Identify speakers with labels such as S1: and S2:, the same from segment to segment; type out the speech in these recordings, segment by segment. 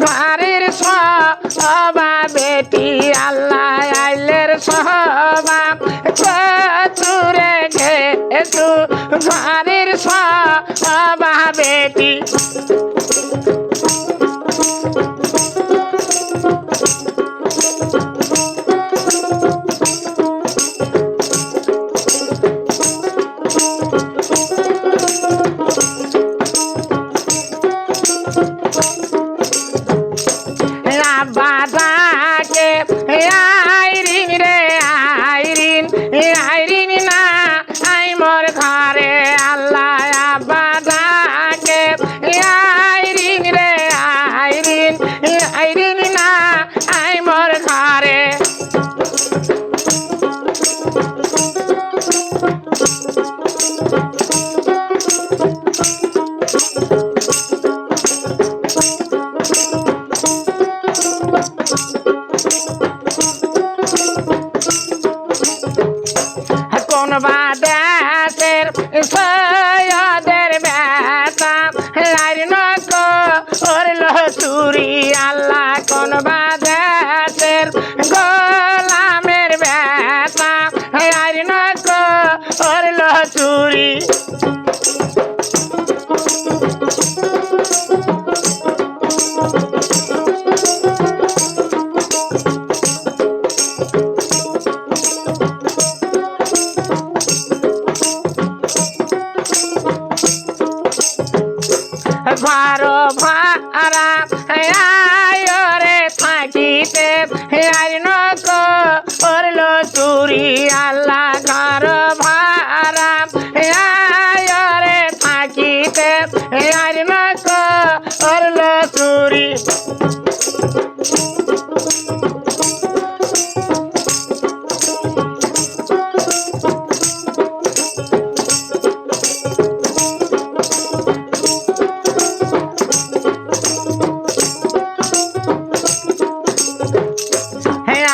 S1: ঘরের সবা বেটি আল্লাহ আইলের সবা চুরে ঘেসু ঘরের সবা বেটি করল চুরি আল্লাহ কোন বাদেশের গোলামের বেতা লাইন করল চুরি। থাকিতে আইন করল চুরি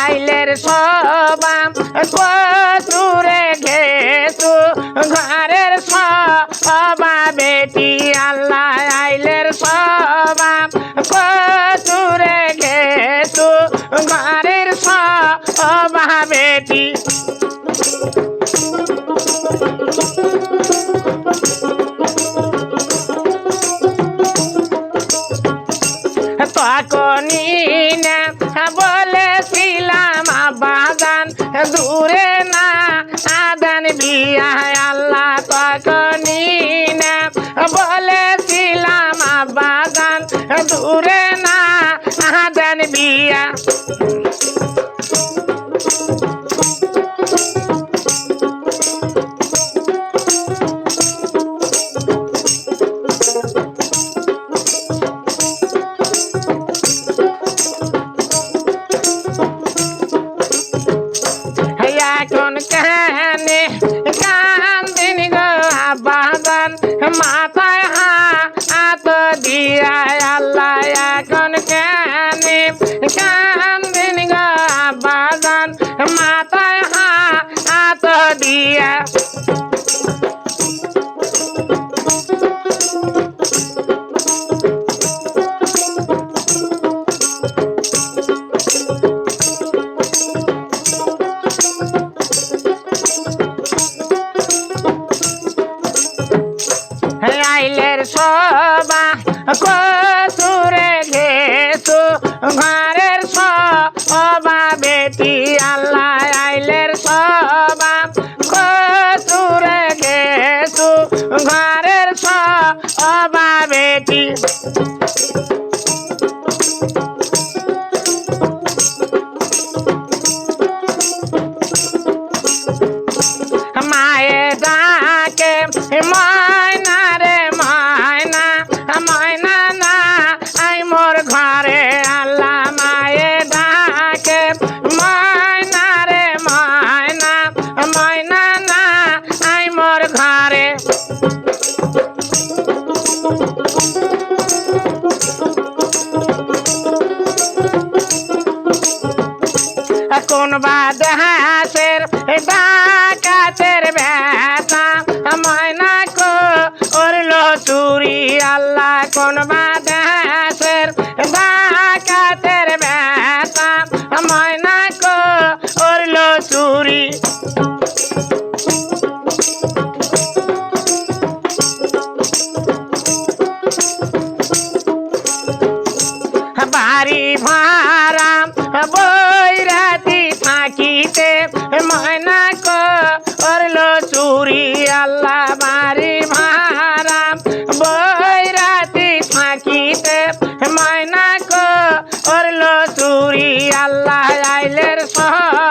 S1: আইলের তখনই না, বলেছিলাম বাগান দূরে না, আদান বিয়া আল্লাহ তখনই না, বলেছিলাম বাগান দূরে না, আদান বিয়া গো বাগান মাথায় হাত দিয়া আল্লাহ এখন কানে। কান দিন গা বাগান মাথায় হাত দিয়া। সবা কোন বাদাসের ডাকাতের ব্যথা ময়না কো ওরলো চুরি আল্লাহ কোন বাদাসের ছেলের সহ